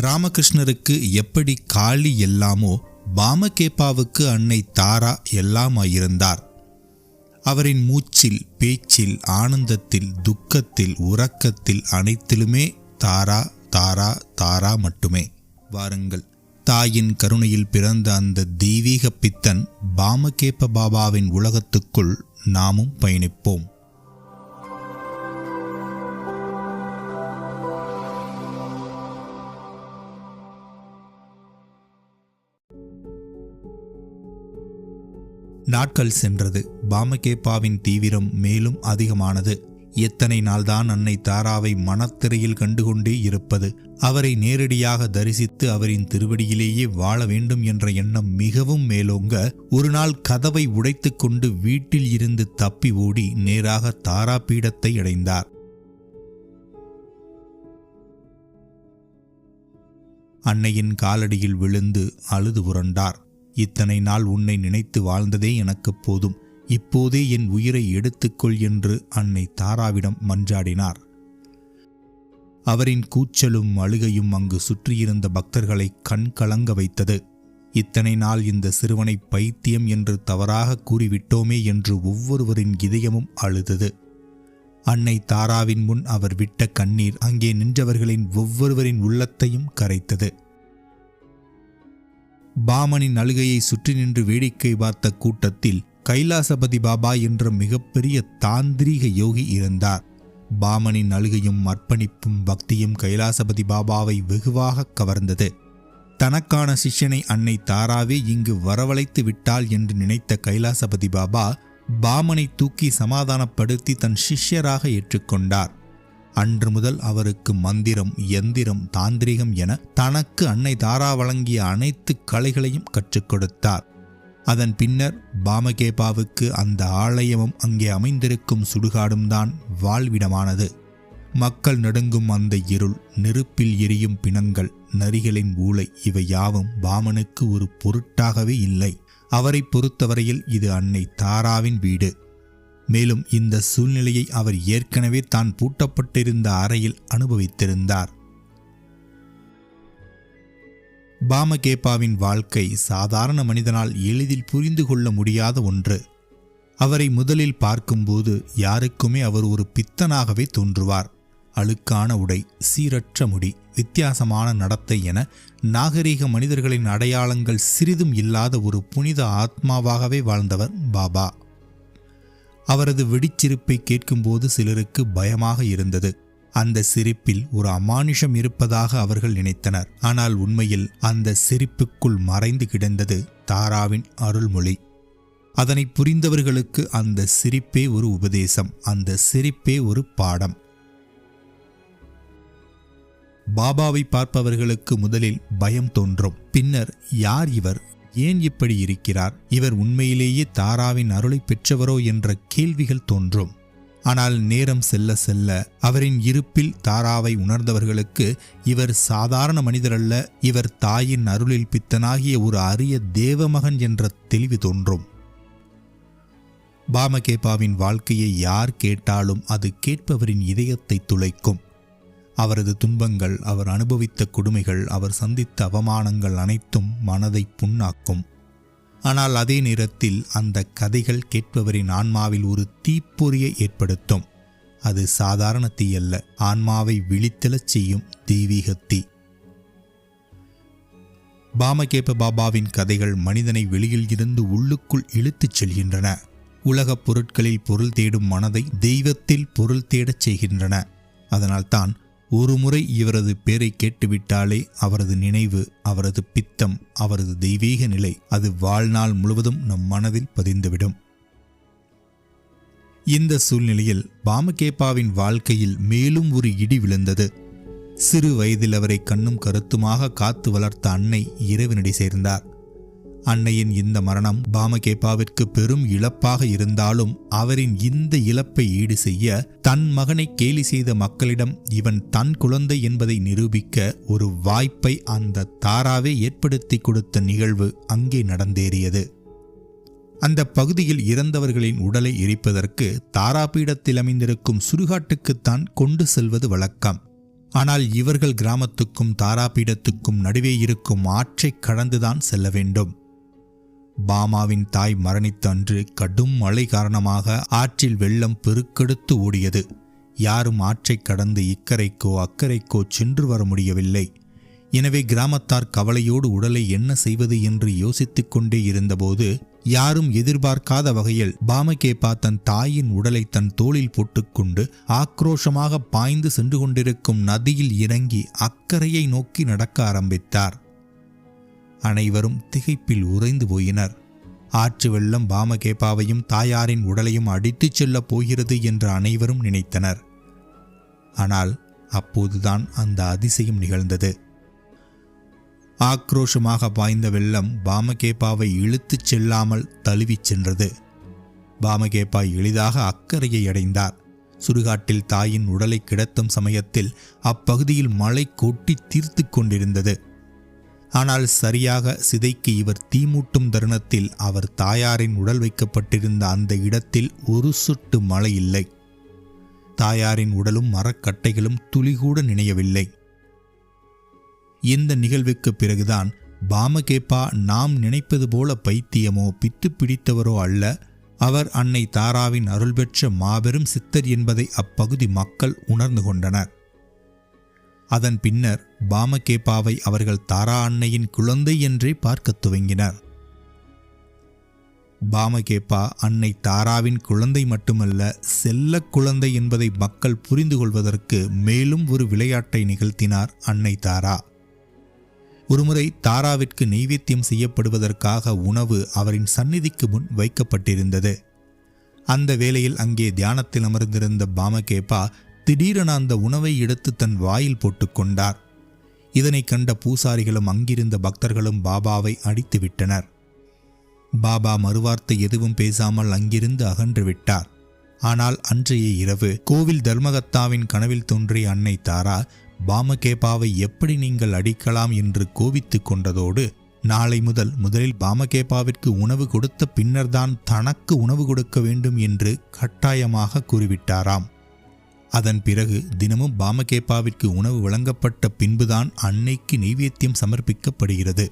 ராமகிருஷ்ணருக்கு எப்படி காளி எல்லாமோ பாமகேப்பாவுக்கு அன்னை தாரா எல்லாமாயிருந்தார். அவரின் மூச்சில் பேச்சில் ஆனந்தத்தில் துக்கத்தில் உறக்கத்தில் அனைத்திலுமே தாரா தாரா தாரா மட்டுமே. வாருங்கள் தாயின் கருணையில் பிறந்த அந்த தெய்வீக பித்தன் பாமகேப்ப பாபாவின் உலகத்துக்குள் நாமும் பயணிப்போம். நாட்கள் சென்றது. பாமகேப்பாவின் தீவிரம் மேலும் அதிகமானது. எத்தனை நாள்தான் அன்னை தாராவை மனத்திரையில் கண்டுகொண்டே இருப்பது. அவரை நேரடியாக தரிசித்து அவரின் திருவடியிலேயே வாழ வேண்டும் என்ற எண்ணம் மிகவும் மேலோங்க. ஒரு நாள் கதவை உடைத்துக்கொண்டு வீட்டில் இருந்து தப்பி ஓடி நேராக தாரா பீடத்தை அடைந்தார். அன்னையின் காலடியில் விழுந்து அழுது புரண்டார் இத்தனை நாள் உன்னை நினைத்து வாழ்ந்ததே எனக்கு போதும். இப்போதே என் உயிரை எடுத்துக்கொள் என்று அன்னை தாராவிடம் மன்றாடினார். அவரின் கூச்சலும் அழுகையும் அங்கு சுற்றியிருந்த பக்தர்களை கண் கலங்க வைத்தது. இத்தனை நாள் இந்த சிறுவனை பைத்தியம் என்று தவறாக கூறிவிட்டோமே என்று ஒவ்வொருவரின் இதயமும் அழுதது. அன்னை தாராவின் முன் அவர் விட்ட கண்ணீர் அங்கே நின்றவர்களின் ஒவ்வொருவரின் உள்ளத்தையும் கரைத்தது. பாமனின் அழுகையை சுற்றி நின்று வேடிக்கை பார்த்த கூட்டத்தில் கைலாசபதி பாபா என்ற மிகப்பெரிய தாந்திரீக யோகி இருந்தார். பாமனின் அழுகையும் அர்ப்பணிப்பும் பக்தியும் கைலாசபதி பாபாவை வெகுவாக கவர்ந்தது. தனக்கான சிஷ்யனை அன்னை தாராவே இங்கு வரவழைத்து விட்டாள் என்று நினைத்த கைலாசபதி பாபா பாமனை தூக்கி சமாதானப்படுத்தி தன் சிஷ்யராக ஏற்றுக்கொண்டார். அன்று முதல் அவருக்கு மந்திரம் எந்திரம் தாந்திரிகம் என தனக்கு அன்னை தாரா வழங்கிய அனைத்து கலைகளையும் கற்றுக் கொடுத்தார். அதன் பின்னர் பாமகேபாவுக்கு அந்த ஆலயமும் அங்கே அமைந்திருக்கும் சுடுகாடும் தான் வாழ்விடமானது. மக்கள் நடுங்கும் அந்த இருள் நெருப்பில் எரியும் பிணங்கள் நரிகளின் ஊளை இவை யாவும் பாமனுக்கு ஒரு பொருட்டாகவே இல்லை. அவரை பொறுத்தவரையில் இது அன்னை தாராவின் வீடு. மேலும் இந்த சூழ்நிலையை அவர் ஏற்கனவே தான் பூட்டப்பட்டிருந்த அறையில் அனுபவித்திருந்தார். பாமகேப்பாவின் வாழ்க்கை சாதாரண மனிதனால் எளிதில் புரிந்து கொள்ள முடியாத ஒன்று. அவரை முதலில் பார்க்கும்போது யாருக்குமே அவர் ஒரு பித்தனாகவே தோன்றுவார். அழுக்கான உடை சீரற்ற முடி வித்தியாசமான நடத்தை என நாகரீக மனிதர்களின் அடையாளங்கள் சிறிதும் இல்லாத ஒரு புனித ஆத்மாவாகவே வாழ்ந்தவர் பாபா. அவரது வெடிச்சிரிப்பை கேட்கும்போது சிலருக்கு பயமாக இருந்தது. அந்த சிரிப்பில் ஒரு அமானுஷம் இருப்பதாக அவர்கள் நினைத்தனர். ஆனால் உண்மையில் அந்த சிரிப்புக்குள் மறைந்து கிடந்தது தாராவின் அருள்மொழி. அதனை புரிந்தவர்களுக்கு அந்த சிரிப்பே ஒரு உபதேசம் அந்த சிரிப்பே ஒரு பாடம். பாபாவை பார்ப்பவர்களுக்கு முதலில் பயம் தோன்றும். பின்னர் யார் இவர்? ஏன் இப்படி இருக்கிறார்? இவர் உண்மையிலேயே தாராவின் அருளை பெற்றவரோ என்ற கேள்விகள் தோன்றும். ஆனால் நேரம் செல்ல செல்ல அவரின் இருப்பில் தாராவை உணர்ந்தவர்களுக்கு இவர் சாதாரண மனிதரல்ல இவர் தாயின் அருளில் பித்தனாகிய ஒரு அரிய தேவமகன் என்ற தெளிவு தோன்றும். பாமகேபாவின் வாழ்க்கையை யார் கேட்டாலும் அது கேட்பவரின் இதயத்தை துளைக்கும். அவரது துன்பங்கள் அவர் அனுபவித்த கொடுமைகள் அவர் சந்தித்த அவமானங்கள் அனைத்தும் மனதை புண்ணாக்கும். ஆனால் அதே நேரத்தில் அந்த கதைகள் கேட்பவரின் ஆன்மாவில் ஒரு தீப்பொறியை ஏற்படுத்தும். அது சாதாரண தீ அல்ல ஆன்மாவை விழித்தெழச் செய்யும் தெய்வீக தீ. பாமகேப பாபாவின் கதைகள் மனிதனை வெளியில் இருந்து உள்ளுக்குள் இழுத்துச் செல்கின்றன. உலகப் பொருட்களில் பொருள் தேடும் மனதை தெய்வத்தில் பொருள் தேடச் செய்கின்றன. அதனால்தான் ஒரு முறை இவரது பேரை கேட்டுவிட்டாலே அவரது நினைவு அவரது பித்தம் அவரது தெய்வீக நிலை அது வாழ்நாள் முழுவதும் நம் மனதில் பதிந்துவிடும். இந்த சூழ்நிலையில் பாமகேப்பாவின் வாழ்க்கையில் மேலும் ஒரு இடி விழுந்தது. சிறு வயதில் அவரை கண்ணும் கருத்துமாக காத்து வளர்த்த அன்னை இறைவனடி சேர்ந்தார். அன்னையின் இந்த மரணம் பாமகேப்பாவிற்கு பெரும் இழப்பாக இருந்தாலும் அவரின் இந்த இழப்பை ஈடு செய்ய தன் மகனை கேலி செய்த மக்களிடம் இவன் தன் குழந்தை என்பதை நிரூபிக்க ஒரு வாய்ப்பை அந்த தாராவே ஏற்படுத்தி கொடுத்த நிகழ்வு அங்கே நடந்தேறியது. அந்த பகுதியில் இறந்தவர்களின் உடலை எரிப்பதற்கு தாராபீடத்தில் அமைந்திருக்கும் சுடுகாட்டுக்குத்தான் கொண்டு செல்வது வழக்கம். ஆனால் இவர்கள் கிராமத்துக்கும் தாராபீடத்துக்கும் நடுவே இருக்கும் ஆற்றைக் கடந்துதான் செல்ல வேண்டும். பாமாவின் தாய் மரணித்த அன்று கடும் மழை காரணமாக ஆற்றில் வெள்ளம் பெருக்கெடுத்து ஓடியது. யாரும் ஆற்றைக் கடந்து இக்கரைக்கோ அக்கரைக்கோ சென்று வர முடியவில்லை. எனவே கிராமத்தார் கவலையோடு உடலை என்ன செய்வது என்று யோசித்துக் கொண்டே இருந்தபோது யாரும் எதிர்பார்க்காத வகையில் பாமகேபா தன் தாயின் உடலை தன் தோளில் போட்டுக்கொண்டு ஆக்ரோஷமாக பாய்ந்து சென்று கொண்டிருக்கும் நதியில் இறங்கி அக்கறையை நோக்கி நடக்க ஆரம்பித்தார். அனைவரும் திகைப்பில் உறைந்து போயினர். ஆற்று வெள்ளம் பாமகேபாவையும் தாயாரின் உடலையும் அடித்துச் செல்லப் போகிறது என்று அனைவரும் நினைத்தனர். ஆனால் அப்போதுதான் அந்த அதிசயம் நிகழ்ந்தது. ஆக்ரோஷமாக பாய்ந்த வெள்ளம் பாமகேபாவை இழுத்துச் செல்லாமல் தழுவிச் சென்றது. பாமகேபா எளிதாக அக்கறையை அடைந்தார். சுடுகாட்டில் தாயின் உடலை கிடத்தும் சமயத்தில் அப்பகுதியில் மழை கொட்டி தீர்த்து கொண்டிருந்தது. ஆனால் சரியாக சிதைக்கு இவர் தீமூட்டும் தருணத்தில் அவர் தாயாரின் உடல் வைக்கப்பட்டிருந்த அந்த இடத்தில் ஒரு சொட்டு மழை இல்லை. தாயாரின் உடலும் மரக்கட்டைகளும் துளிகூட நினையவில்லை. இந்த நிகழ்வுக்கு பிறகுதான் பாமகேப்பா நாம் நினைப்பது போல பைத்தியமோ பித்து பிடித்தவரோ அல்ல. அவர் அன்னை தாராவின் அருள்பெற்ற மாபெரும் சித்தர் என்பதை அப்பகுதி மக்கள் உணர்ந்து கொண்டனர். அதன் பின்னர் பாமகேபாவை அவர்கள் தாரா அன்னையின் குழந்தை என்றே பார்க்கத் துவங்கினர். பாமகேப்பா அன்னை தாராவின் குழந்தை மட்டுமல்ல செல்ல குழந்தை என்பதை மக்கள் புரிந்து கொள்வதற்கு மேலும் ஒரு விளையாட்டை நிகழ்த்தினார் அன்னை தாரா. ஒருமுறை தாராவிற்கு நெய்வேத்தியம் செய்யப்படுவதற்காக உணவு அவரின் சந்நிதிக்கு முன் வைக்கப்பட்டிருந்தது. அந்த வேளையில் அங்கே தியானத்தில் அமர்ந்திருந்த பாமகேப்பா திடீரென அந்த உணவை எடுத்து தன் வாயில் போட்டுக்கொண்டார். இதனை கண்ட பூசாரிகளும் அங்கிருந்த பக்தர்களும் பாபாவை அடித்து விட்டனர் பாபா மறுவார்த்தை எதுவும் பேசாமல் அங்கிருந்து அகன்று விட்டார். ஆனால் அன்றைய இரவு கோவில் தர்மகத்தாவின் கனவில் தோன்றிய அன்னை தாரா பாமகேபாவை எப்படி நீங்கள் அடிக்கலாம் என்று கோபித்துக் கொண்டதோடு நாளை முதல் முதலில் பாமகேபாவிற்கு உணவு கொடுத்த பின்னர்தான் தனக்கு உணவு கொடுக்க வேண்டும் என்று கட்டாயமாக கூறிவிட்டாராம். அதன் பிறகு தினமும் பாமகேபாவிற்கு உணவு வழங்கப்பட்ட பின்புதான் அன்னைக்கு நெய்வேத்தியம் சமர்ப்பிக்கப்படுகிறது.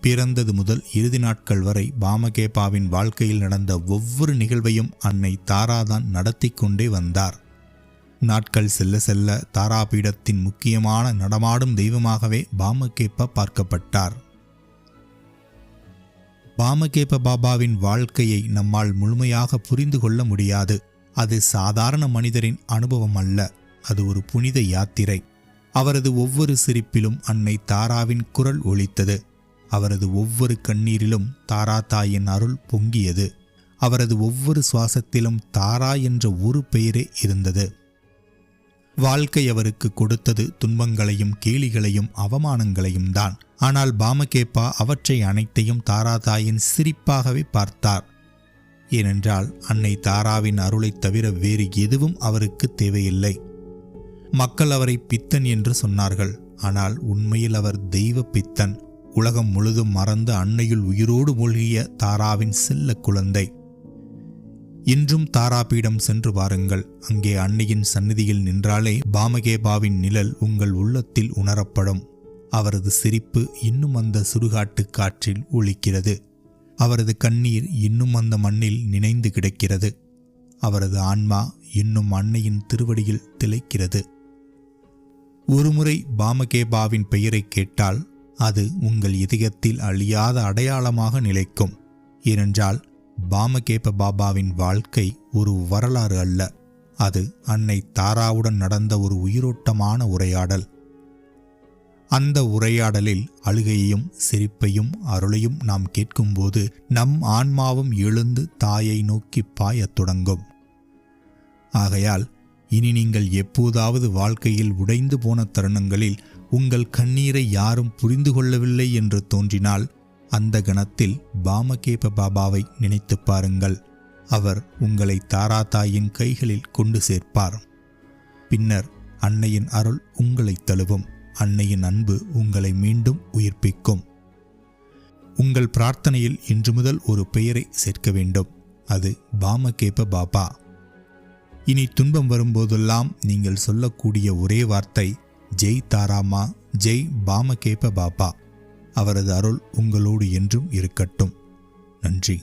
பிறந்தது முதல் இறுதி நாட்கள் வரை பாமகேபாவின் வாழ்க்கையில் நடந்த ஒவ்வொரு நிகழ்வையும் அன்னை தாராதான் நடத்தி கொண்டே வந்தார். நாட்கள் செல்ல செல்ல தாராபீடத்தின் முக்கியமான நடமாடும் தெய்வமாகவே பாமகேப்பா பார்க்கப்பட்டார். பாமகேப்ப பாபாவின் வாழ்க்கையை நம்மால் முழுமையாக புரிந்து கொள்ள முடியாது. அது சாதாரண மனிதரின் அனுபவம் அல்ல. அது ஒரு புனித யாத்திரை. அவரது ஒவ்வொரு சிரிப்பிலும் அன்னை தாராவின் குரல் ஒலித்தது. அவரது ஒவ்வொரு கண்ணீரிலும் தாரா தாயின் அருள் பொங்கியது. அவரது ஒவ்வொரு சுவாசத்திலும் தாரா என்ற ஒரு பெயரே இருந்தது. வாழ்க்கை அவருக்கு கொடுத்தது துன்பங்களையும் கேலிகளையும் அவமானங்களையும் தான். ஆனால் பாமகேப்பா அவற்றை அனைத்தையும் தாரா தாயின் சிரிப்பாகவே பார்த்தார். ஏனென்றால் அன்னை தாராவின் அருளைத் தவிர வேறு எதுவும் அவருக்கு தேவையில்லை. மக்கள் அவரை பித்தன் என்று சொன்னார்கள். ஆனால் உண்மையில் அவர் தெய்வ பித்தன். உலகம் முழுதும் மறந்த அன்னையுள் உயிரோடு மூழ்கிய தாராவின் செல்ல குழந்தை. இன்றும் தாராபீடம் சென்று பாருங்கள் அங்கே அன்னையின் சந்நிதியில் நின்றாலே பாமகேபாவின் நிழல் உங்கள் உள்ளத்தில் உணரப்படும். அவரது சிரிப்பு இன்னும் அந்த சுடுகாட்டு காற்றில் ஒழிக்கிறது அவரது கண்ணீர் இன்னும் அந்த மண்ணில் நினைந்து கிடக்கிறது. அவரது ஆன்மா இன்னும் அன்னையின் திருவடியில் திளைக்கிறது. ஒருமுறை பாமகேபாவின் பெயரை கேட்டால் அது உங்கள் இதயத்தில் அழியாத அடையாளமாக நிலைக்கும். ஏனென்றால் பாமகேப பாபாவின் வாழ்க்கை ஒரு வரலாறு அல்ல. அது அன்னை தாராவுடன் நடந்த ஒரு உயிரோட்டமான உரையாடல். அந்த உரையாடலில் அழுகையையும் சிரிப்பையும் அருளையும் நாம் கேட்கும்போது நம் ஆன்மாவும் எழுந்து தாயை நோக்கி பாயத் தொடங்கும். ஆகையால் இனி நீங்கள் எப்போதாவது வாழ்க்கையில் உடைந்து போன தருணங்களில் உங்கள் கண்ணீரை யாரும் புரிந்து கொள்ளவில்லை என்று தோன்றினால் அந்த கணத்தில் பாமகேப பாபாவை நினைத்துப் பாருங்கள். அவர் உங்களை தாரா தாயின் கைகளில் கொண்டு சேர்ப்பார். பின்னர் அன்னையின் அருள் உங்களை தழுவும். அன்னையின் அன்பு உங்களை மீண்டும் உயிர்ப்பிக்கும். உங்கள் பிரார்த்தனையில் இன்று முதல் ஒரு பெயரை சேர்க்க வேண்டும். அது பாமகேப பாபா. இனி துன்பம் வரும்போதெல்லாம் நீங்கள் சொல்லக்கூடிய ஒரே வார்த்தை ஜெய் தாராமா ஜெய் பாமகேப பாபா. அவரது அருள் உங்களோடு என்றும் இருக்கட்டும். நன்றி.